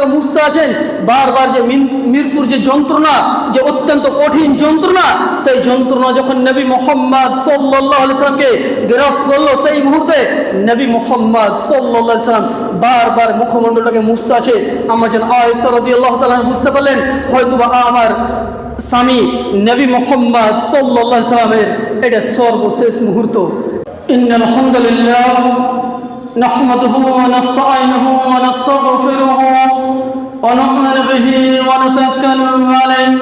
আপনারা বুঝতে আছেন? বারবার যে মিরপুর যে যন্ত্রণা, যে অত্যন্ত কঠিন যন্ত্রণা, সেই যন্ত্রণা যখন নবী মোহাম্মদ সাল্লাহ সাল্লামকে গেরস্ত করল, সেই মুহূর্তে নবী মোহাম্মদ সাল্লাহ সাল্লাম বারবার মুখমণ্ডলটাকে মুস্তে আছে। আমার যেন আল্লাহ তালা বুঝতে পারলেন, হয়তোবা আমার স্বামী নবী মোহাম্মদ সাল্লাহ সাল্লামের এটা সর্বশেষ মুহূর্ত। ইন্নাল نحمده ونستعينه ونستغفره ونؤمن به ونتوكل عليه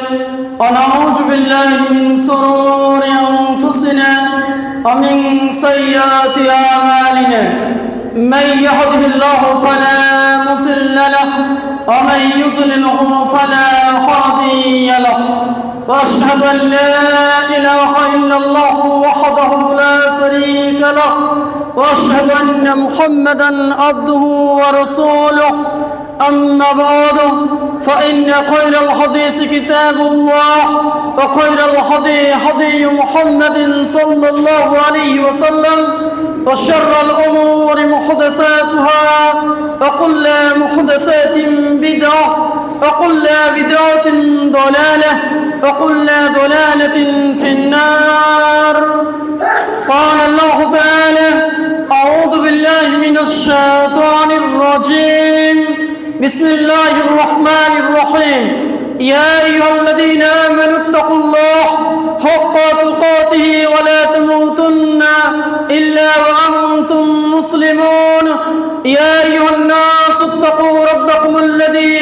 ونعوذ بالله من شرور أنفسنا ومن سيئات أعمالنا. من يهده الله فلا مضل له ومن يضلله فلا هادي له. وأشهد أن لا إله إلا الله وحده لا شريك له. وأشهد أن محمدا عبده ورسوله. أما بعد فإن خير الحديث كتاب الله وخير الهدي هدي محمد صلى الله عليه وسلم. وشر الأمور محدثاتها وكل محدثات بدعة وكل بدعة ضلالة وكل ضلالة في النار. قال الله تعالى أعوذ بالله من الشيطان الرجيم. بسم الله الرحمن الرحيم. يا أيها الذين آمنوا اتقوا الله حق تقاته.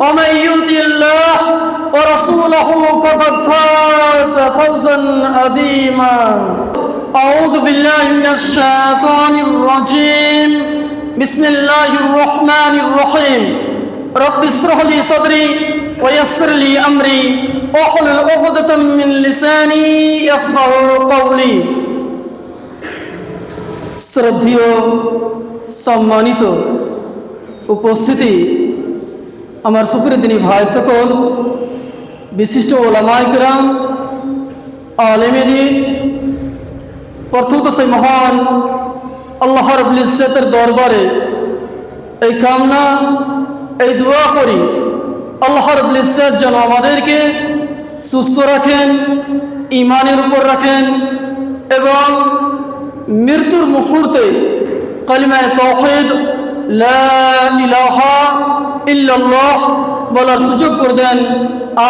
ومن يؤتي الله ورسوله فقد فاز فوزا عظيما أعوذ بالله من الشيطان الرجيم بسم الله الرحمن الرحيم رب اشرح لي صدري ويسر لي أمري واحلل عقدة من لساني يفقه قولي শ্রদ্ধেয় সম্মানিত উপস্থিতি আমার সুপ্রিদিনী ভাই সকল বিশিষ্ট ওলামাইকরাম আলেমেদিন প্রথমত সেই মহান আল্লাহ রবুল ইজ্জতের দরবারে এই কামনা, এই দোয়া করি, আল্লাহ রবুল ইজ্জত যেন আমাদেরকে সুস্থ রাখেন ইমানের উপর রাখেন এবং মৃত্যুর মুহূর্তে কালিমায় তৌহিদ ইলাহা ইল্লাল্লাহ বলার সুযোগ করে দেন।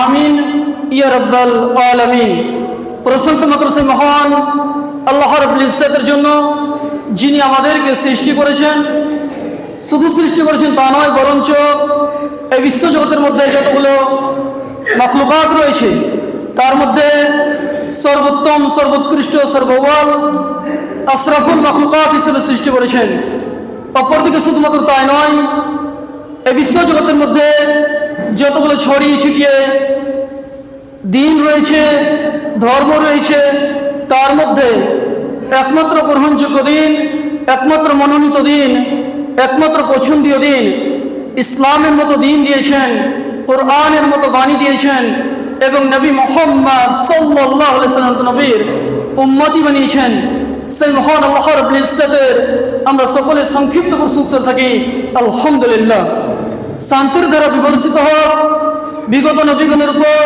আমিন, ইয়া রব্বাল আলামিন। প্রশংসা মাত্র সে মহান আল্লাহ রব্বুল ইজ্জতের জন্য যিনি আমাদেরকে সৃষ্টি করেছেন। শুধু সৃষ্টি করেছেন তা নয়, বরঞ্চ এই বিশ্বজগতের মধ্যে যতগুলো মখলুকাত রয়েছে, তার মধ্যে সর্বোত্তম, সর্বোৎকৃষ্ট, সর্বওয়াল আশরাফুল মখলুকাত হিসেবে সৃষ্টি করেছেন। অপরদিকে শুধুমাত্র তাই নয় এই বিশ্বজগতের মধ্যে যতগুলো ছড়িয়ে ছিটিয়ে দিন রয়েছে, ধর্ম রয়েছে, তার মধ্যে একমাত্র গ্রহণযোগ্য দিন, একমাত্র মনোনীত দিন, একমাত্র পছন্দীয় দিন, ইসলামের মতো দিন দিয়েছেন, কোরআনের মতো বাণী দিয়েছেন এবং নবী মোহাম্মদ সাল্লাহ নবীর উম্মতি বানিয়েছেন। সেই মহান আল্লাহ রব্বুল ইজ্জতের আমরা সকলে সংক্ষিপ্ত প্রশংসা থাকি। আলহামদুলিল্লাহ। শান্তির দ্বারা বিবর্ষিত হোক। বিগত নবীগণের উপর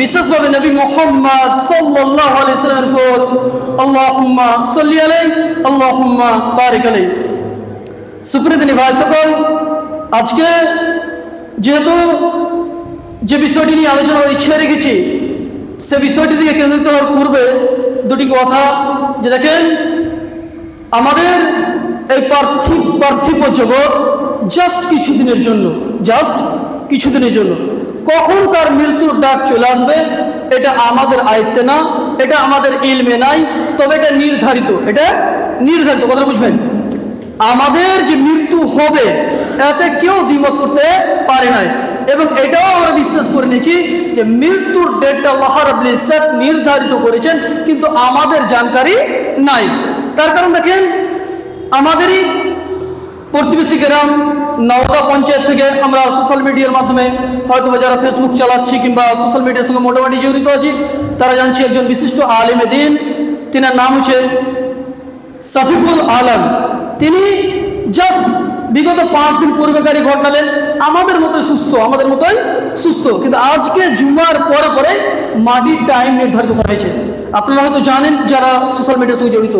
বিশেষভাবে নবী মোহাম্মদ সাল্লাহ আলাইসালামের উপর আল্লাহুম্মা সাল্লি আলাই আল্লাহুম্মা বারিক আলাই সুপ্রিয়দিনী ভাই সকল, আজকে যেহেতু যে বিষয়টি নিয়ে আলোচনা ইচ্ছা রেখেছি, সে বিষয়টি দিকে কেন্দ্রিত হওয়ার পূর্বে দুটি কথা যে দেখেন, আমাদের এই পার্থিব পার্থিব জগৎ জাস্ট কিছুদিনের জন্য জাস্ট কিছুদিনের জন্য। কখন কার মৃত্যুর ডাক চলে আসবে, এটা আমাদের আয়ত্তে না, এটা আমাদের ইলমে নাই, তবে এটা নির্ধারিত এটা নির্ধারিত কথা বুঝবেন? আমাদের যে মৃত্যু হবে, এতে কেউ দ্বিমত করতে পারে নাই। এবং এটাও আমরা বিশ্বাস করে নিয়েছি যে মৃত্যুর ডেটটা আল্লাহ ইজ্জত নির্ধারিত করেছেন, কিন্তু আমাদের জানকারি নাই। তার কারণ দেখেন, আমাদেরই প্রতিবেশী গ্রাম নওদা পঞ্চায়েত থেকে আমরা সোশ্যাল মিডিয়ার মাধ্যমে হয়তো যারা ফেসবুক চালাচ্ছি কিংবা সোশ্যাল মিডিয়ার সঙ্গে মোটামুটি জড়িত আছি, তারা জানছি একজন বিশিষ্ট আলিমে দিন তিনার নাম হচ্ছে সাফিকুল আলম। তিনি জাস্ট বিগত পাঁচ দিন পূর্বেকারী ঘটনালেন, আমাদের মতোই সুস্থ, আমাদের মতোই সুস্থ। কিন্তু আজকে জুমার পরে পরে মাটির টাইম নির্ধারিত করা হয়েছে। আপনারা হয়তো জানেন যারা সোশ্যাল মিডিয়ার সঙ্গে জড়িত।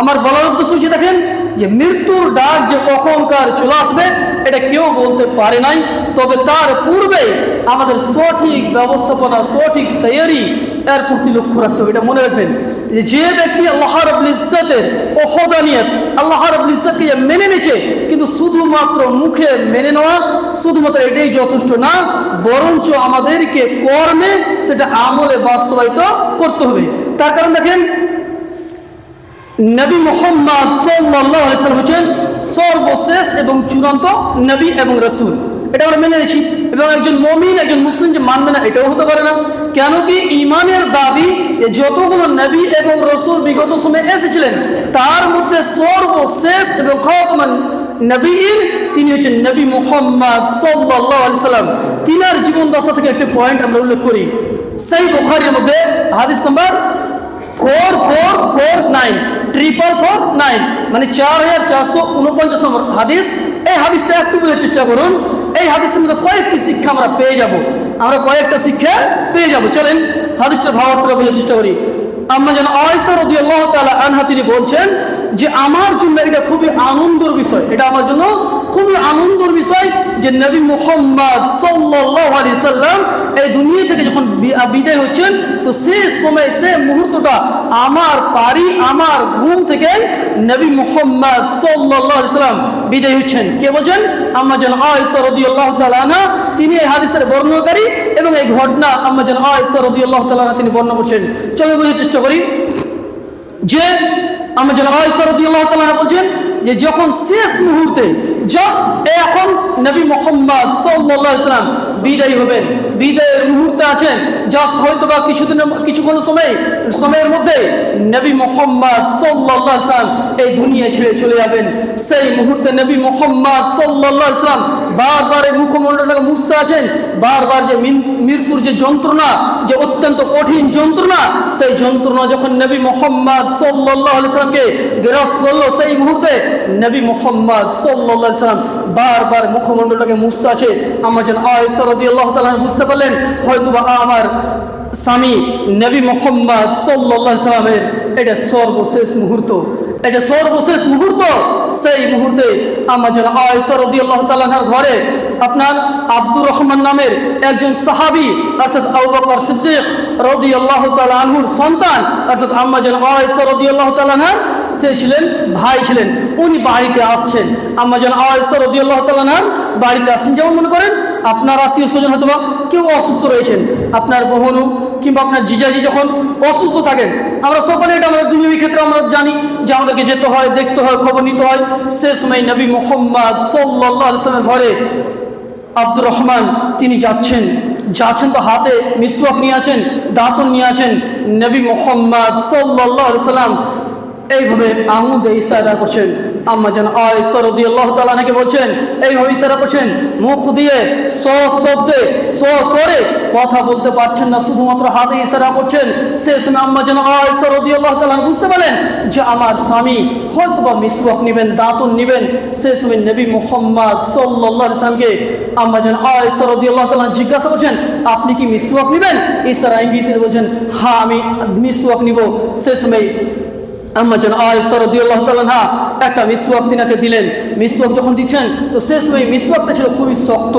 আমার বলার উদ্দেশ্য হচ্ছে দেখেন যে মৃত্যুর ডাক যে কখনকার চলে আসবে, এটা কেউ বলতে পারে নাই। তবে তার পূর্বে আমাদের সঠিক ব্যবস্থাপনা, সঠিক তৈরি এর প্রতি লক্ষ্য রাখতে হবে। এটা মনে রাখবেন যে ব্যক্তি আল্লাহ রবুল ইজ্জতের ওহদানিয়ত আল্লাহ রবুল ইজ্জতকে মেনে নিয়েছে, কিন্তু শুধুমাত্র মুখে মেনে নেওয়া শুধুমাত্র এটাই যথেষ্ট না, বরঞ্চ আমাদেরকে কর্মে সেটা আমলে বাস্তবায়িত করতে হবে। তার কারণ দেখেন নবী মোহাম্মদ সাল্লাম হচ্ছেন সর্বশেষ এবং চূড়ান্ত নবী এবং রসুল। এটা আমরা মেনে নিয়েছি। এবং একজন মমিন, একজন মুসলিম যে মানবে না, এটাও হতে পারে না। কেন কি ইমানের দাবি যতগুলো নবী এবং রসুল বিগত সময়ে এসেছিলেন, তার মধ্যে সর্বশেষ এবং খতমান নবীন তিনি হচ্ছেন নবী মোহাম্মদ সাল্লাহ আলি সাল্লাম। তিনার জীবন দশা থেকে একটি পয়েন্ট আমরা উল্লেখ করি। সেই বুখারির মধ্যে হাদিস number four four four, nine, triple four, nine মানে চার হাজার চারশো উনপঞ্চাশ নম্বর হাদিস। এই হাদিসটা একটু বোঝার চেষ্টা করুন। এই হাদিসের মধ্যে কয়েকটি শিক্ষা আমরা পেয়ে যাব। আমরা কয়েকটা শিক্ষা পেয়ে যাব। চলেন হাদিসটার ভাবার্থটা বোঝার চেষ্টা করি। আমরা যেন আয়সা রদি আল্লাহ তালা আনহা, তিনি বলছেন যে, আমার জন্য এটা খুবই আনন্দের বিষয়। এটা আমার জন্য খুবই আনন্দের বিষয়। যে নবী মোহাম্মদ সাল্লাহ আলি সাল্লাম এই দুনিয়া থেকে যখন বিদায় হচ্ছেন, তো সে সময় সে মুহূর্তটা আমার পারি আমার ঘুম থেকে নবী মোহাম্মদ সাল্লাহ আলি সাল্লাম বিদায় হচ্ছেন। কে বলছেন? আমরা যেন আয়সা রদি আল্লাহ তালা তিনি এই হাদিসের বর্ণনাকারী এবং এই ঘটনা আমরা যেন আয়সা রদি আল্লাহ তালা তিনি বর্ণনা করছেন। চলো বোঝার চেষ্টা করি। যে আমরা যেন আয়সারদিয়াল্লাহ তালা বলছেন যে যখন শেষ মুহূর্তে জাস্ট এখন নবী মোহাম্মদ সাল্লাহ ইসলাম বিদায় হবেন। বিদায়ের মুহূর্তে আছেন। জাস্ট হয়তো বা কিছুদিনের কিছুক্ষণ সময়, সময়ের মধ্যে নবী মোহাম্মদ সাল্লাহ ইসলাম এই দুনিয়া ছেড়ে চলে যাবেন। সেই মুহূর্তে নবী মোহাম্মদ সাল্লাহ ইসলাম বারবার এই মুখমণ্ডলটাকে মুছতে আছেন। বারবার যে মিরপুর যে যন্ত্রণা, যে অত্যন্ত কঠিন যন্ত্রণা, সেই যন্ত্রণা যখন নবী মোহাম্মদ সাল্লাহ ইসলামকে গেরস্ত করল, সেই মুহূর্তে নবী মোহাম্মদ সাল্লাহ ইসলাম বারবার মুখমণ্ডলটাকে মুছতে আছে। আমার যেন আয়সারদি আল্লাহ তালা বুঝতে পারলেন হয়তো বা আমার স্বামী নবী মোহাম্মদ সাল্লাহ সাল্লামের এটা সর্বশেষ মুহূর্ত। এটা সর্বশেষ মুহূর্ত। সেই মুহূর্তে আমার যেন আয়সারদি আল্লাহ তালাহার ঘরে আপনার আব্দুর রহমান নামের একজন সাহাবি, অর্থাৎ আবু বকর সিদ্দিক রদি আল্লাহ আনহুর সন্তান, অর্থাৎ আম্মা যেন আয়সা রদি আল্লাহ তালাহার সে ছিলেন, ভাই ছিলেন, উনি বাড়িতে আসছেন। আম্মা যেন আয়সা রদি আল্লাহ তালাহার বাড়িতে আসছেন। যেমন মনে করেন, আপনার আত্মীয় স্বজন হয়তো বা কেউ অসুস্থ রয়েছেন। আপনার বহনু কিংবা আপনার জিজাজি যখন অসুস্থ থাকেন, আমরা সকলে এটা আমাদের দুনিয়াবী ক্ষেত্রে আমরা জানি যে আমাদেরকে যেতে হয়, দেখতে হয়, খবর নিতে হয়। সে সময় নবী মোহাম্মদ সাল্লাহ আলসালামের ঘরে আব্দুর রহমান তিনি যাচ্ছেন। যাচ্ছেন তো হাতে মিসওয়াক নিয়ে আছেন, দাঁতন নিয়ে আছেন। নবী মোহাম্মদ সাল্লাহ সাল্লাম এইভাবে আঙুদে ইশারা করছেন। আম্মা যেন আয়সরদি আল্লাহ তালাকে বলছেন, এইভাবে ইশারা করছেন, মুখ দিয়ে স শব্দে, স স্বরে কথা বলতে পারছেন না, শুধুমাত্র হাতে ইশারা করছেন। সে সময় আম্মা যেন আয়সরদি আল্লাহ তালা বুঝতে পারলেন যে আমার স্বামী হয়তো বা মিসওয়াক নেবেন, দাঁতন নেবেন। সে সময় নবী মোহাম্মদ সাল্লাহ ইসলামকে আম্মা যেন আয়সরদি আল্লাহ তালা জিজ্ঞাসা করছেন, আপনি কি মিসওয়াক নেবেন? ইশারা ইঙ্গিতে বলছেন হ্যাঁ আমি মিসওয়াক নিব। সে সময় একটা মিসওয়াক তিনাকে দিলেন। মিসওয়াক যখন দিচ্ছেন তো শেষ সময় মিসওয়াকটা ছিল খুবই শক্ত।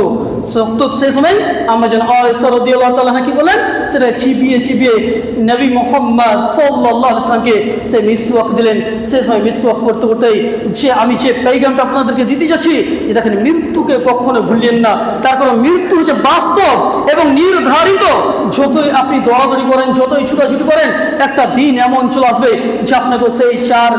শক্ত সে সময় আম্মা যেন আয়সরদিয়াল্লাহ তালাহা কি বলেন? সেটা চিবিয়ে চিবিয়ে নবী মোহাম্মদ সাল্লাহ ইসলামকে সে মিসওয়াক দিলেন। সে সময় মিসওয়াক করতে করতেই যে আমি যে পেইগামটা আপনাদেরকে দিতে যাচ্ছি যে দেখেন মৃত্যুকে কখনো ভুললেন না। তার কারণ মৃত্যু হচ্ছে বাস্তব এবং নির্ধারিত, যতই আপনি দৌড়াদৌড়ি করেন, যতই ছুটাছুটি করেন, একটা দিন এমন চলে আসবে যে আপনাকে সেই চার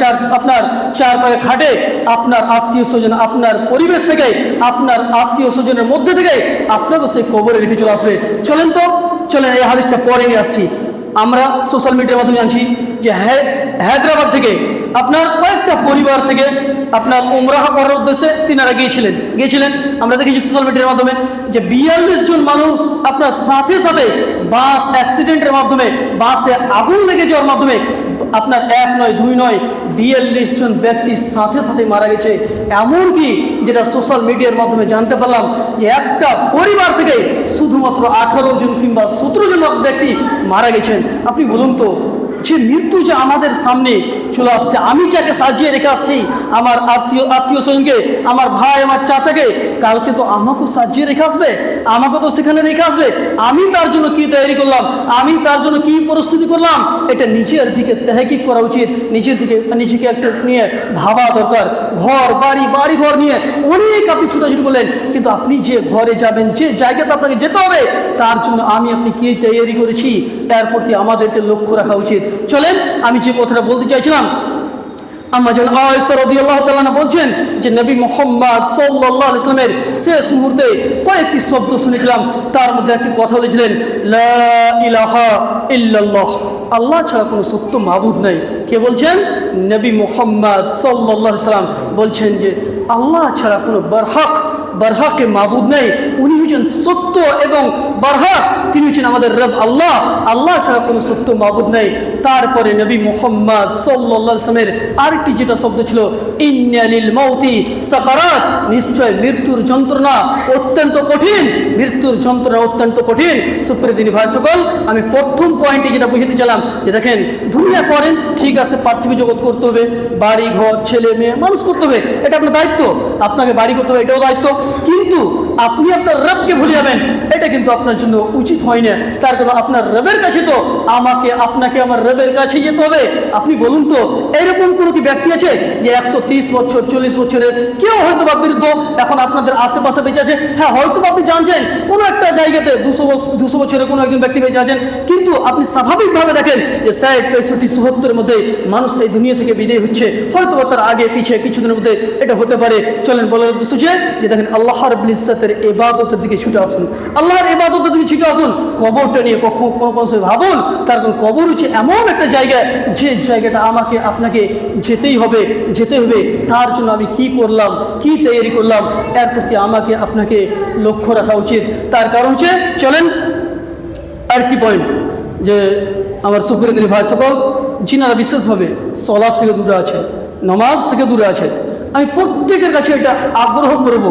চার আপনার চার পায়ে খাটে আপনার আত্মীয় স্বজন, আপনার পরিবেশ থেকে আপনার আত্মীয় স্বজনের মধ্যে থেকে আপনাকেও সেই কবরে রেখে চলে আসবে। চলেন তো, চলেন, এই হাদিসটা পরে নিয়ে আসছি। আমরা সোশ্যাল মিডিয়ার মাধ্যমে জানছি যে হ্যাঁ- হায়দ্রাবাদ থেকে আপনার কয়েকটা পরিবার থেকে আপনার উমরাহ করার উদ্দেশ্যে তিনারা গিয়েছিলেন। গিয়েছিলেন, আমরা দেখেছি সোশ্যাল মিডিয়ার মাধ্যমে যে বিয়াল্লিশ জন মানুষ আপনার সাথে সাথে বাস অ্যাক্সিডেন্টের মাধ্যমে, বাসে আগুন লেগে যাওয়ার মাধ্যমে আপনার এক নয়, দুই নয়, বিয়াল্লিশ জন ব্যক্তির সাথে সাথে মারা গেছে। এমনকি যেটা সোশ্যাল মিডিয়ার মাধ্যমে জানতে পারলাম যে একটা পরিবার থেকে শুধুমাত্র আঠারো জন কিংবা সতেরো জন ব্যক্তি মারা গেছেন। আপনি বলুন তো, যে মৃত্যু যে আমাদের সামনে চলে আসছে। আমি যাকে সাজিয়ে রেখে আসছি, আমার আত্মীয় আত্মীয় স্বজনকে, আমার ভাই, আমার চাচাকে, কালকে তো আমাকেও সাজিয়ে রেখে আসবে, আমাকে তো সেখানে রেখে আসবে। আমি তার জন্য কি তৈরি করলাম? আমি তার জন্য কি প্রস্তুতি করলাম? এটা নিজের দিকে তেহকিক করা উচিত। নিজের দিকে, নিজেকে একটা নিয়ে ভাবা দরকার। ঘর, বাড়ি বাড়ি ঘর নিয়ে অনেক আপনি ছুটাছুটি করলেন। কিন্তু আপনি যে ঘরে যাবেন, যে জায়গাতে আপনাকে যেতে হবে, তার জন্য আমি আপনি কি তৈরি করেছি? তার প্রতি আমাদেরকে লক্ষ্য রাখা উচিত। চলেন, আমি যে কথাটা বলতে চাইছিলাম, আম্মা যেন আল্লাহ তাআলা বলছেন যে নবী মোহাম্মদ আলাইহি ইসলামের শেষ মুহূর্তে কয়েকটি শব্দ শুনেছিলাম, তার মধ্যে একটি কথা বলেছিলেন ইল্লাল্লাহ। আল্লাহ ছাড়া কোনো সত্য মাবুদ নাই। কে বলছেন? নবী মোহাম্মদ আলাইহি সাল্লাম বলছেন যে আল্লাহ ছাড়া কোনো বরহক বরহাকে মাবুদ নেই। উনি হচ্ছেন সত্য এবং বরহাক। তিনি হচ্ছেন আমাদের রব আল্লাহ। আল্লাহ ছাড়া কোনো সত্য মাবুদ নেই। তারপরে নবী মোহাম্মদ সাল্লাহ সালামের আরেকটি যেটা শব্দ ছিল ইন্যালিল মৌতি সাকারাত। নিশ্চয় মৃত্যুর যন্ত্রণা অত্যন্ত কঠিন। মৃত্যুর যন্ত্রণা অত্যন্ত কঠিন। সুপ্রদিনী ভাই সকল, আমি প্রথম পয়েন্টে যেটা বুঝতে চালাম যে দেখেন, দুনিয়া করেন, ঠিক আছে, পার্থিব জগৎ করতে হবে বাড়ি ঘর ছেলে, মেয়ে, মানুষ করতে হবে, এটা আপনার দায়িত্ব। আপনাকে বাড়ি করতে হবে, এটাও দায়িত্ব। কিন্তু আপনি আপনার রবকে ভুলে যাবেন। এটা কিন্তু আপনার জন্য উচিত হয় না তার কারণ আপনার রবের কাছে তো আমাকে, আপনাকে আমার রবের কাছে যেতে হবে। আপনি বলুন তো, এরকম কোনো কি ব্যক্তি আছে যে একশো বছর, চল্লিশ বছরের কেউ হয়তো বা বৃদ্ধ, এখন আপনাদের আশেপাশে বেঁচে আছে? হ্যাঁ হয়তো আপনি জানছেন, কোনো একটা জায়গাতে দুশো দুশো বছরের কোনো একজন ব্যক্তি বেঁচে আছেন। কিন্তু আপনি স্বাভাবিকভাবে দেখেন যে ষাট, পঁয়ষট্টি চুয়াত্তরের মধ্যে মানুষ এই দুনিয়া থেকে বিদায় হচ্ছে। হয়তো তার আগে পিছিয়ে কিছুদিনের মধ্যে এটা হতে পারে। চলেন বলার উদ্দেশ্য যে, দেখেন আল্লাহ রব্বুল ইজ্জতের এবাদতের দিকে ছুটে আসুন। আল্লাহর এবাদতের দিকে ছুটে আসুন। কবরটা নিয়ে কখনো কোনো কোনো ভাবুন, তার কারণ কবর হচ্ছে এমন একটা জায়গা, যে জায়গাটা আমাকে, আপনাকে যেতেই হবে যেতে হবে। তার জন্য আমি কি করলাম, কি তৈরি করলাম, এর প্রতি আমাকে, আপনাকে লক্ষ্য রাখা উচিত। তার কারণ হচ্ছে, চলেন, আরেকটি পয়েন্ট যে আমার সুপ্রিয়দিনী ভাই সকল, যিনারা বিশেষভাবে সলাদ থেকে দূরে আছেন, নমাজ থেকে দূরে আছেন, আমি প্রত্যেকের কাছে এটা আগ্রহ করব।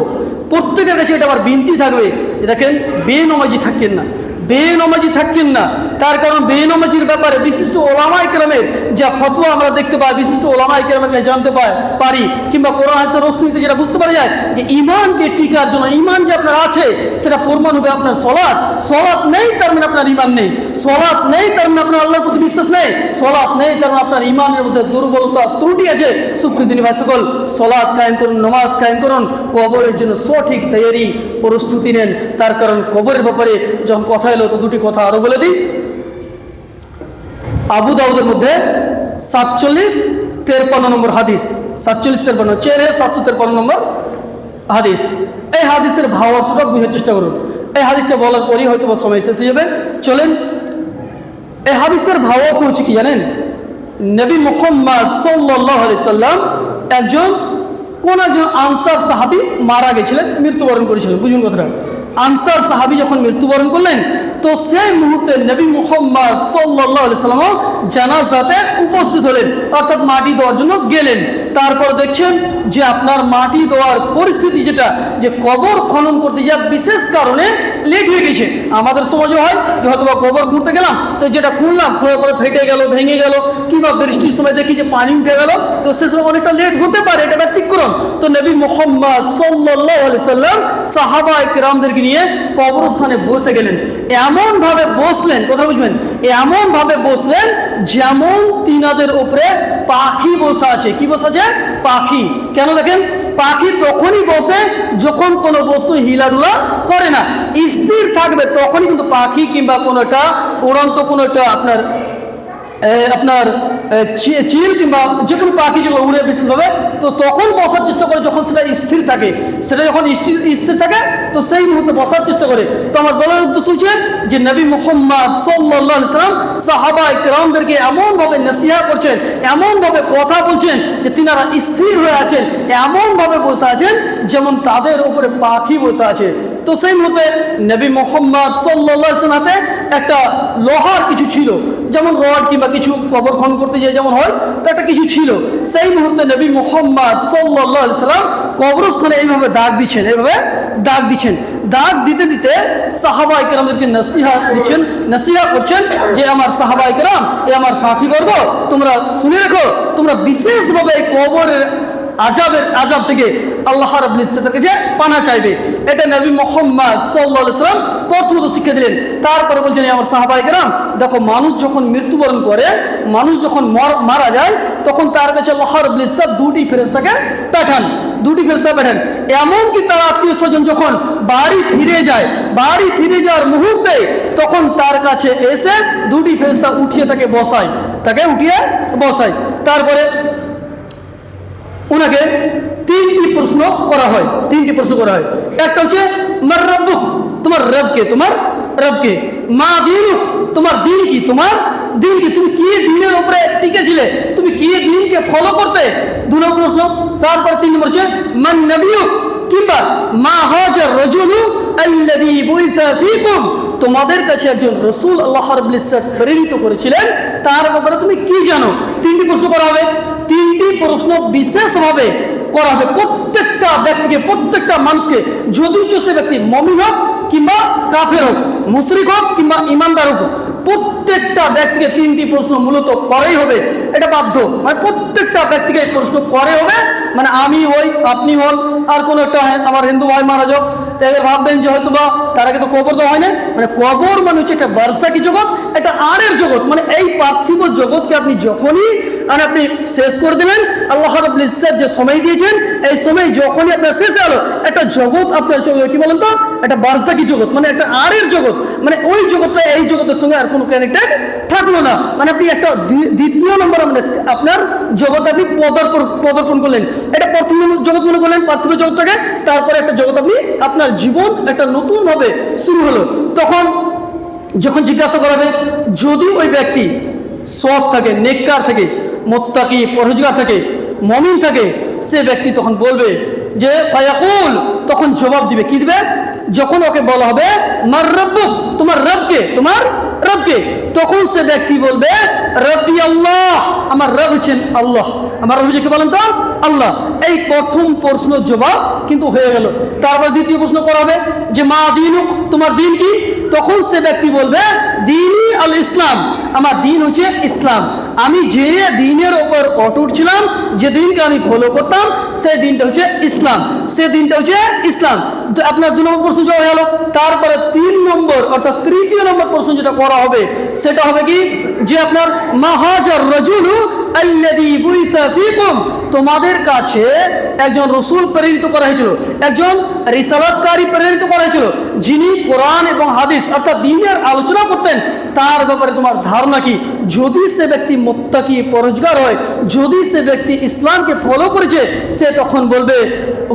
প্রত্যেকের কাছে এটা আমার বিনতি থাকবে যে দেখেন বেনমাজি থাকেন না বেনমাজি থাকেন না। তার কারণ বেনমাজির ব্যাপারে বিশিষ্ট ওলামাই কেরামের যা ফতোয়া আমরা দেখতে পাই, বিশিষ্ট ওলামাই কেরামের কাছে জানতে পাই, পারি। কিংবা কোরআন হাসের রশ্মিতে যেটা বুঝতে পারা যায় যে ইমানকে টিকার জন্য ইমান যে আপনার আছে, সেটা প্রমাণ হবে আপনার সলাৎ। সলাৎ নেই তার মানে আপনার ইমান নেই। সলাৎ নেই তার মানে আপনার আল্লাহর প্রতি বিশ্বাস নেই। সলাৎ নেই তার মানে আপনার ইমানের মধ্যে দুর্বলতা ত্রুটি আছে। সুপ্রীতিনি ভাই সকল, সলাৎ কায়েম করুন, নমাজ কায়েম করুন, কবরের জন্য সঠিক তৈরি প্রস্তুতি নেন। তার কারণ কবরের ব্যাপারে যখন কথা এলো, তো দুটি কথা আরও বলে দিই। আবু দাউদের মধ্যে সাতচল্লিশ, তেরপান্ন নম্বর হাদিস। সাতচল্লিশ, তেরপান্ন চেরে সাতশো তেরপান্ন নম্বর হাদিস। এই হাদিসের ভাব অর্থটা বুঝার চেষ্টা করুন। এই হাদিসটা বলার পরই হয়তো সময় শেষ হয়ে যাবে। চলেন, এই হাদিসের ভাব অর্থ হচ্ছে কি জানেন? নবী মোহাম্মদ সাল্লাহ সাল্লাম একজন, কোন একজন আনসার সাহাবি মারা গেছিলেন, মৃত্যুবরণ করেছিলেন। বুঝুন কথাটা। আনসার সাহাবি যখন মৃত্যুবরণ করলেন, তো সেই মুহূর্তে নবী মুহাম্মদ সাল্লাহ সাল্লাম জানাজাতে উপস্থিত হলেন, অর্থাৎ মাটি দেওয়ার জন্য গেলেন। তারপর দেখছেন যে আপনার মাটি দেওয়ার পরিস্থিতি যেটা, যে কবর খনন করতে যা বিশেষ কারণে লেট হয়ে গেছে। আমাদের সমাজে হয় যে হয়তো বা কবর খুঁড়তে গেলাম, তো যেটা খুঁড়লাম খুঁড়ে করে ফেটে গেল, ভেঙে গেল, কিংবা বৃষ্টির সময় দেখি যে পানি উঠে গেল, তো সে সময় অনেকটা লেট হতে পারে, এটা ব্যতিক্রম। নবী মোহাম্মদ সাল্লাহ আলি সাল্লাম সাহাবা কিরামদেরকে নিয়ে কবরস্থানে বসে গেলেন। এমন ভাবে বসলেন, কথা বুঝবেন এমন ভাবে বসলেন যেমন তিনাদের উপরে পাখি বসে আছে। কি বসে আছে? পাখি। কেন দেখেন? পাখি তখনই বসে যখন কোনো বস্তু হিলাডুলা করে না। স্থির থাকবে তখনই কিন্তু পাখি কিংবা কোনোটা উড়ন্ত কোনোটা আপনার আপনার চিল কিংবা যে কোনো পাখি যেগুলো উড়ে বিশেষভাবে তো তখন বসার চেষ্টা করে যখন সেটা স্থির থাকে, সেটা যখন স্থির স্থির থাকে, তো সেই মুহূর্তে বসার চেষ্টা করে। তো আমার বলার উদ্দেশ্য হচ্ছে যে নবী মোহাম্মদ সাল্লাহ সাল্লাম সাহাবা ইকরামদেরকে এমনভাবে নসিহা করছেন, এমনভাবে কথা বলছেন যে তিনারা স্থির হয়ে আছেন, এমনভাবে বসে আছেন যেমন তাদের উপরে পাখি বসে আছে। তো সেই মুহূর্তে নবী মোহাম্মদ সাল্লাহ হাতে একটা লোহার কিছু ছিল। যেমন রড কিংবা কিছু কবর খন করতে যে যেমন হয়, তো একটা কিছু ছিল। সেই মুহূর্তে নবী মোহাম্মদ সাল্লাহ সাল্লাম কবরস্থানে এইভাবে দাগ দিচ্ছেন, এইভাবে দাগ দিচ্ছেন। দাগ দিতে দিতে সাহাবা ইকরামদেরকে নসিহা করছেন নসিহা করছেন যে, আমার সাহাবা ইকরাম, এ আমার সাথীবর্গ, তোমরা শুনে রেখো, তোমরা বিশেষভাবে কবরের আজাবের আজাব থেকে আল্লাহ কাছে পানা চাইবে। এটা নবী মোহাম্মদ আলাইহি সাল্লাম প্রথমত শিক্ষা দিলেন। তারপরে বলছেন আমার সাহাবাই কেরাম, দেখো, মানুষ যখন মৃত্যুবরণ করে, মানুষ যখন মর- যায়, তখন তার কাছে আল্লাহ রাব্বুল ইজ্জত দুটি ফেরেশতাকে পাঠান। দুটি ফেরেশতা পাঠান। এমনকি তার আত্মীয় স্বজন যখন বাড়ি ফিরে যায়, বাড়ি ফিরে যাওয়ার মুহূর্তে তখন তার কাছে এসে দুটি ফেরেশতা উঠিয়ে তাকে বসায়, তাকে উঠিয়ে বসায়। তারপরে ওনাকে তিনটি প্রশ্ন করা হয়, তিনটি প্রশ্ন করা হয়। একটা হচ্ছে, মার তোমার রবকে তোমার রবকে মা দিনুক, তোমার দিন কি? তোমার দিন কি? তুমি কি দিনের উপরে টিকে ছিলে তুমি কি দিনকে ফলো করতে? দু নম্বর প্রশ্ন। তারপরে তিন নম্বর হচ্ছে, মান কিংবা মা হাজার রজুলু তোমাদের কাছে একজন রসুল আল্লাহ প্রেরিত করেছিলেন। তার ব্যাপারে তুমি কি জানো? তিনটি প্রশ্ন করা হবে। তিনটি প্রশ্ন বিশেষভাবে করা হবে। প্রত্যেকটা ব্যক্তিকে, প্রত্যেকটা মানুষকে, যদি সে ব্যক্তি, মমিন হোক কিংবা কাফের হোক, মুশরিক হোক কিংবা ইমানদার হোক, প্রত্যেকটা ব্যক্তিকে তিনটি প্রশ্ন মূলত করেই হবে। এটা বাধ্য। মানে প্রত্যেকটা ব্যক্তিকে এই প্রশ্ন করে হবে। মানে আমি হই, আপনি হন, আর কোনো একটা আমার হিন্দু ভাই মারা যাক, তো এবার ভাববেন যে হয়তো বা তার আগে তো কবর তো হয় না মানে কবর মানে হচ্ছে একটা বার্সাকি জগৎ, একটা আড়ের জগৎ। মানে এই পার্থিব জগৎকে আপনি যখনই মানে আপনি শেষ করে দেবেন আল্লাহ রাব্বুল ইজ্জত যে সময় দিয়েছেন, এই সময় যখনই আপনার শেষ হলো একটা জগৎ আপনার চলবে কি বলেন তো? একটা বার্সাকি জগৎ মানে একটা আড়ের জগৎ। মানে ওই জগৎটা, এই জগতের সঙ্গে আর কোনো কানেক্টেড থাকল না। মানে আপনি একটা দ্বি- দ্বিতীয় নম্বর মানে আপনার জগৎ আপনি পদার্পণ পদার্পণ করলেন। এটা প্রথম জগৎ মনে করলেন পার্থিব জগৎটাকে। তারপরে একটা জগৎ আপনি আপনার জীবন একটা নতুনভাবে শুরু হলো। তখন যখন জিজ্ঞাসা করাবে যদি ওই ব্যক্তি সৎ থাকে, নেককার থাকে মোত্তাকি পরহেজগার থাকে, মমিন থাকে, সে ব্যক্তি তখন বলবে যে, ফায়াকুল, তখন জবাব দিবে, কি দিবে? যখন ওকে বলা হবে, মার রব্বুক, তোমার রবকে তোমার রবকে। তখন সে ব্যক্তি বলবে, রব্বি আল্লাহ, আমার রব হচ্ছেন আল্লাহ। আমার রব কি বলেন তো? আল্লাহ। এই প্রথম প্রশ্ন জবাব কিন্তু হয়ে গেল। তারপর দ্বিতীয় প্রশ্ন করা হবে যে, মা দিনুক, তোমার দিন কি? তখন সে ব্যক্তি বলবে দিন আল ইসলাম আমার দিন হচ্ছে ইসলাম। আমি যে দিনের ওপর অটুট ছিলাম, যে দিনকে আমি ফলো করতাম, সেই দিনটা হচ্ছে ইসলাম। সেই দিনটা হচ্ছে ইসলাম। তো আপনার দু নম্বর প্রশ্ন জবাব গেল। তারপরে তিন নম্বর, অর্থাৎ তৃতীয় নম্বর প্রশ্ন যেটা করা হবে, সেটা হবে কি? যে আপনার মাহাজার রজুলু তোমাদের কাছে একজন রসুল প্রেরিত করা হয়েছিল। একজন রিসালাতকারী প্রেরিত করা হয়েছিল। যিনি কোরআন এবং হাদিস অর্থাৎ দিনের আলোচনা করতেন, তার ব্যাপারে তোমার ধারণা কি? যদি সে ব্যক্তি মোত্তাকি পরোজগার হয়, যদি সে ব্যক্তি ইসলামকে ফলো করেছে, সে তখন বলবে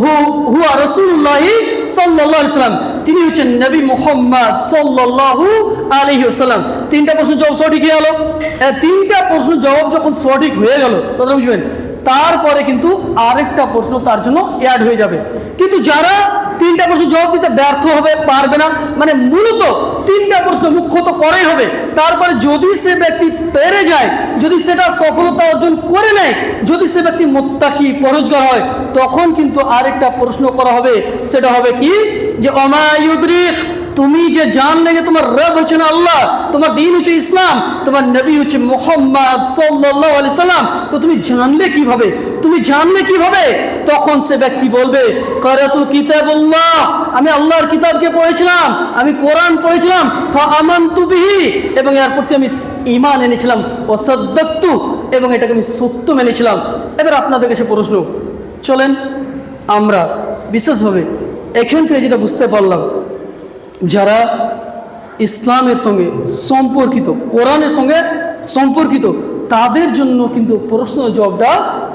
হু, হুয়া রসুল্লাহি সাল্লাহ ইসলাম তিনি হচ্ছেন নবী মোহাম্মদ সাল্লাহু আলহি সাল্লাম তিনটা প্রশ্ন জবাব সঠিক হয়ে গেল। তিনটা প্রশ্ন জবাব যখন সঠিক হয়ে গেল তখন বুঝবেন, তারপরে কিন্তু আরেকটা প্রশ্ন তার জন্য অ্যাড হয়ে যাবে। কিন্তু যারা তিনটা প্রশ্ন জবাব দিতে ব্যর্থ হবে, পারবে না। মানে মূলত তিনটা প্রশ্ন মুখ্যত করাই হবে। তারপরে যদি সে ব্যক্তি পেরে যায়, যদি সেটা সফলতা অর্জন করে নেয়, যদি সে ব্যক্তি মোত্তাকি, পরোজগার হয়, তখন কিন্তু আরেকটা প্রশ্ন করা হবে। সেটা হবে কি? যে অমায়ুদ্রিক তুমি যে জানলে যে তোমার রব হচ্ছে না আল্লাহ, তোমার দিন হচ্ছে ইসলাম, তোমার নবী হচ্ছে মোহাম্মদ সাল্লাহ আলি সাল্লাম, তো তুমি জানলে কীভাবে? তুমি জানলে কীভাবে? তখন সে ব্যক্তি বলবে আমি আল্লাহর কিতাবকে পড়েছিলাম, আমি কোরআন পড়েছিলাম আমান বিহি, এবং এর প্রতি আমি ইমান এনেছিলাম ও এবং এটাকে আমি সত্য মেনেছিলাম এবার আপনাদের কাছে প্রশ্ন, চলেন আমরা বিশেষভাবে এখান থেকে যেটা বুঝতে পারলাম, যারা ইসলামের সঙ্গে সম্পর্কিত, কোরআনের সঙ্গে সম্পর্কিত, তাদের জন্য কিন্তু প্রশ্ন জবাবটা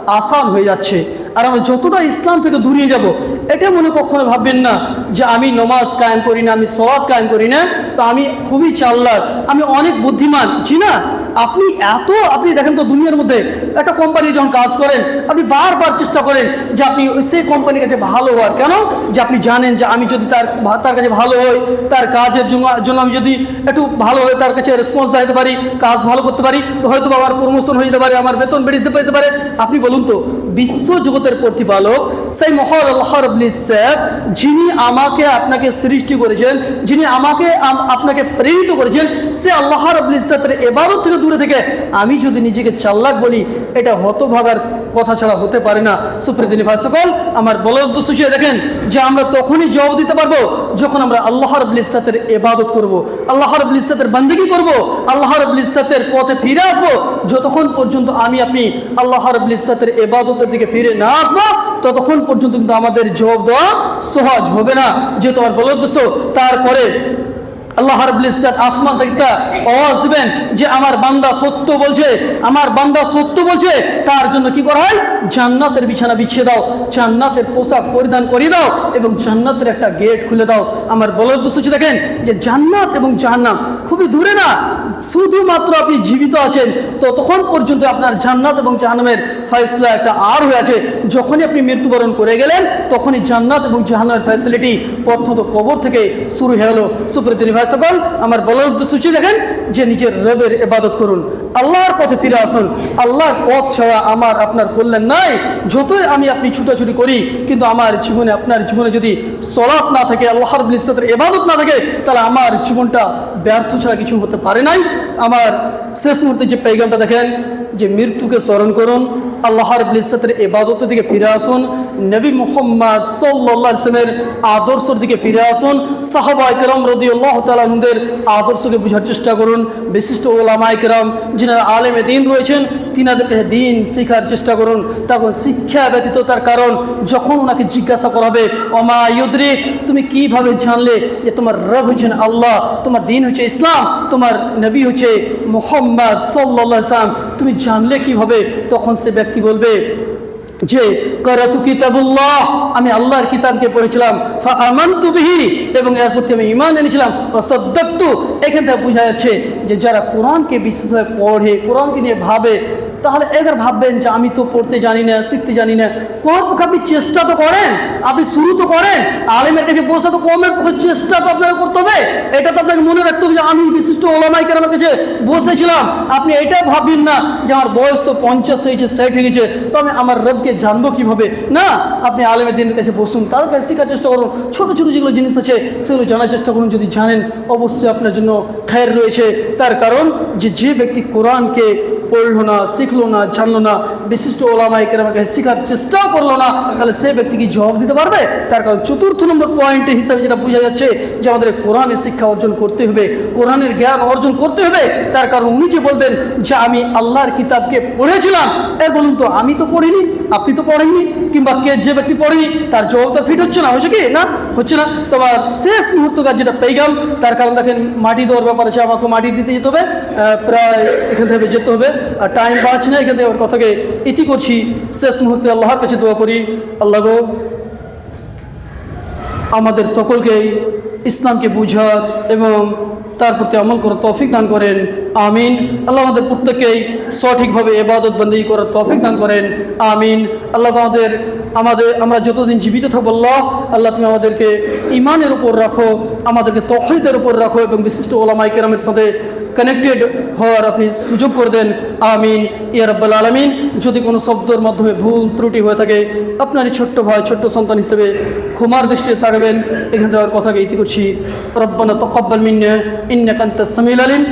আসান হয়ে যাচ্ছে। আর আমরা যতটা ইসলাম থেকে দূরিয়ে যাব, এটা মনে কখনো ভাববেন না যে আমি নমাজ কায়েম করি না, আমি সবাদ কায়েম করি না। তো আমি খুবই চাল্লাক, আমি অনেক বুদ্ধিমান। জি না? আপনি এত, আপনি দেখেন তো দুনিয়ার মধ্যে একটা কোম্পানি যখন কাজ করেন, আপনি বারবার চেষ্টা করেন যে আপনি সেই কোম্পানির কাছে ভালো হওয়ার। কেন? যে আপনি জানেন যে আমি যদি তার তার কাছে ভালো হই, তার কাজের জন্য আমি যদি একটু ভালো হয়ে তার কাছে রেসপন্স দিতে পারি, কাজ ভালো করতে পারি, তো হয়তো আমার প্রমোশন হয়ে যেতে পারে, আমার বেতন বেড়ে দিতে পারে। আপনি বলুন তো বিশ্ব জগতের প্রতিপালক, সেই মহর আল্লাহ রবলি সাহেব যিনি আমাকে আপনাকে সৃষ্টি করেছেন, যিনি আমাকে আপনাকে প্রেরিত করেছেন, সে আল্লাহ রবলি ইসাতের এবারত থেকে দূরে থেকে আমি যদি নিজেকে চাল্লাক বলি, এটা হতভাগার কথা ছাড়া হতে পারে না। সুপ্রদিনী ভাই সকল আমার বলার উদ্দেশ্য দেখেন যে আমরা তখনই জবাব দিতে পারব যখন আমরা আল্লাহ রবুল ইসাতের এবাদত করব। আল্লাহ রবুল ইসাতের বান্দিগি করব, আল্লাহ রবুল ইসাতের পথে ফিরে আসব, যতক্ষণ পর্যন্ত আমি, আপনি আল্লাহ রবুল ইসাতের এবাদতের দিকে ফিরে না আসব, ততক্ষণ পর্যন্ত কিন্তু আমাদের জবাব দেওয়া সহজ হবে না। যে তোমার বলার উদ্দেশ্য, তারপরে আল্লাহ রাব্বুল ইজ্জাত আসমান থেকে একটা আওয়াজ দিবেন যে আমার বান্দা সত্য বলছে, আমার বান্দা সত্য বলছে, তার জন্য কি করা হয়? জান্নাতের বিছানা বিছিয়ে দাও, জান্নাতের পোশাক পরিধান করিয়ে দাও এবং জান্নাতের একটা গেট খুলে দাও। আমার বলার উদ্দেশ্য দেখেন যে জান্নাত এবং জাহান্নাম খুবই দূরে না, শুধুমাত্র আপনি জীবিত আছেন, ততক্ষণ পর্যন্ত আপনার জান্নাত এবং জাহান্নামের ফয়সলা একটা আর হয়ে আছে। যখনই আপনি মৃত্যুবরণ করে গেলেন, তখনই জান্নাত এবং জাহান্নামের ফ্যাসিলিটি প্রথমত কবর থেকে শুরু হয়ে গেল। সুপ্রতিনি ভাই সকল, আমার বলার উদ্দেশ্য দেখেন যে নিজের রবের ইবাদত করুন। আল্লাহর পথে ফিরে আসুন। আল্লাহর পথ ছাড়া আমার আপনার কল্যাণ নাই। যতই আমি আপনি ছুটাছুটি করি, কিন্তু আমার জীবনে, আপনার জীবনে যদি সলাপ না থাকে আল্লাহর ইসলাতের এবাদত না থাকে, তাহলে আমার জীবনটা ব্যর্থ ছাড়া কিছু হতে পারে নাই। আমার শেষ মুহূর্তে যে পেগামটা দেখেন, যে মৃত্যুকে স্মরণ করুন আল্লাহর ইসলাতের এবাদত দিকে ফিরে আসুন। নবী মোহাম্মদ সাল্লাহ ইসলামের আদর্শের দিকে ফিরে আসুন। সাহাবা একরম রদি আল্লাহ তালুদের আদর্শকে বোঝার চেষ্টা করুন। বিশিষ্ট ওলামা একরম যিনারা আলেমে দিন রয়েছেন তিনাদের দিন শেখার চেষ্টা করুন। তখন শিক্ষা ব্যতীত তার কারণ যখন ওনাকে জিজ্ঞাসা করা হবে অমা তুমি কীভাবে জানলে যে তোমার রব হচ্ছেন আল্লাহ? তোমার দিন হচ্ছে ইসলাম, তোমার নবী হচ্ছে মোহাম্মদ সাল্লাহ ইসলাম তুমি জানলে কীভাবে? তখন সে ব্যক্তি বলবে যে, করাতু কিতাবুল্লাহ। আমি আল্লাহর কিতাবকে পড়েছিলাম আমান্তু বিহি। এবং এর প্রতি আমি ইমান এনেছিলাম ও সদ্দাক্তু এখান থেকে বোঝা যাচ্ছে যে, যারা কোরআনকে বিশেষভাবে পড়ে, কোরআনকে নিয়ে ভাবে তাহলে এবার ভাববেন যে আমি তো পড়তে জানি না, শিখতে জানি না। কোন পক্ষে আপনি চেষ্টা তো করেন, আপনি শুরু তো করেন, আলেমের কাছে বসে তো কমের পক্ষে চেষ্টা তো আপনাকে করতে হবে। এটা তো আপনাকে মনে রাখতে হবে যে আমি বিশিষ্ট ওলামাইকের আমার কাছে বসেছিলাম। আপনি এটা ভাববেন না যে আমার বয়স তো পঞ্চাশ হয়েছে, ষাট হয়ে গেছে তো আমি আমার রবকে জানব কীভাবে? না, আপনি আলেমের দিনের কাছে বসুন তার কাছে শেখার চেষ্টা করুন। ছোটো ছোটো যেগুলো জিনিস আছে, সেগুলো জানার চেষ্টা করুন। যদি জানেন, অবশ্যই আপনার জন্য খায়ের রয়েছে। তার কারণ যে যে ব্যক্তি কোরআনকে পড়ল না শিখলো না জানলো না বিশিষ্ট ওলামাইকের আমার কাছে শেখার চেষ্টাও করল না তাহলে সে ব্যক্তি কি জবাব দিতে পারবে? তার কারণ চতুর্থ নম্বর পয়েন্ট হিসাবে যেটা বোঝা যাচ্ছে যে আমাদের কোরআনের শিক্ষা অর্জন করতে হবে, কোরআনের জ্ঞান অর্জন করতে হবে, তার কারণ উনি যে বলবেন যে আমি আল্লাহর কিতাবকে পড়েছিলাম এর বলুন তো আমি তো পড়িনি, আপনি তো পড়েননি কিংবা কে যে ব্যক্তি পড়েনি, তার জবাবটা ফিট হচ্ছে না। হচ্ছে কি? না, হচ্ছে না। তোমার শেষ মুহূর্তকার যেটা পেগাম, তার কারণ দেখেন মাটি দেওয়ার ব্যাপার আছে আমাকে মাটি দিতে যেতে হবে প্রায় এখান থেকে যেতে হবে, আর টাইম পাচ্ছি না, এখান থেকে ওর কথাকে ইতি করছি। শেষ মুহূর্তে আল্লাহর কাছে দোয়া করি। আল্লাহ আমাদের সকলকেই ইসলামকে বুঝার এবং তার প্রতি আমল করার তৌফিক দান করেন। আমিন। আল্লাহ আমাদের প্রত্যেকেই সঠিকভাবে এবাদত বন্দী করার তৌফিক দান করেন। আমিন। আল্লাহ আমাদের আমাদের, আমরা যতদিন জীবিত থাকব, আল্লাহ আল্লাহ তুমি আমাদেরকে ইমানের উপর রাখো, আমাদেরকে তহিদের উপর রাখো এবং বিশিষ্ট ওলামাইকেরামের সাথে কানেক্টেড হওয়ার আপনি সুযোগ করে দেন। আমিন ইয়ারব্বাল আলমিন। যদি কোনো শব্দর মাধ্যমে ভুল ত্রুটি হয়ে থাকে, আপনারই ছোট্ট ভাই, ছোট্ট সন্তান হিসেবে ক্ষমার দৃষ্টিতে থাকবেন এখানে আমার কথাকে ইতি করছি। রব্বানা তকব্বাল মিন্ন ইন্নাকান্ত সামিল আলিম।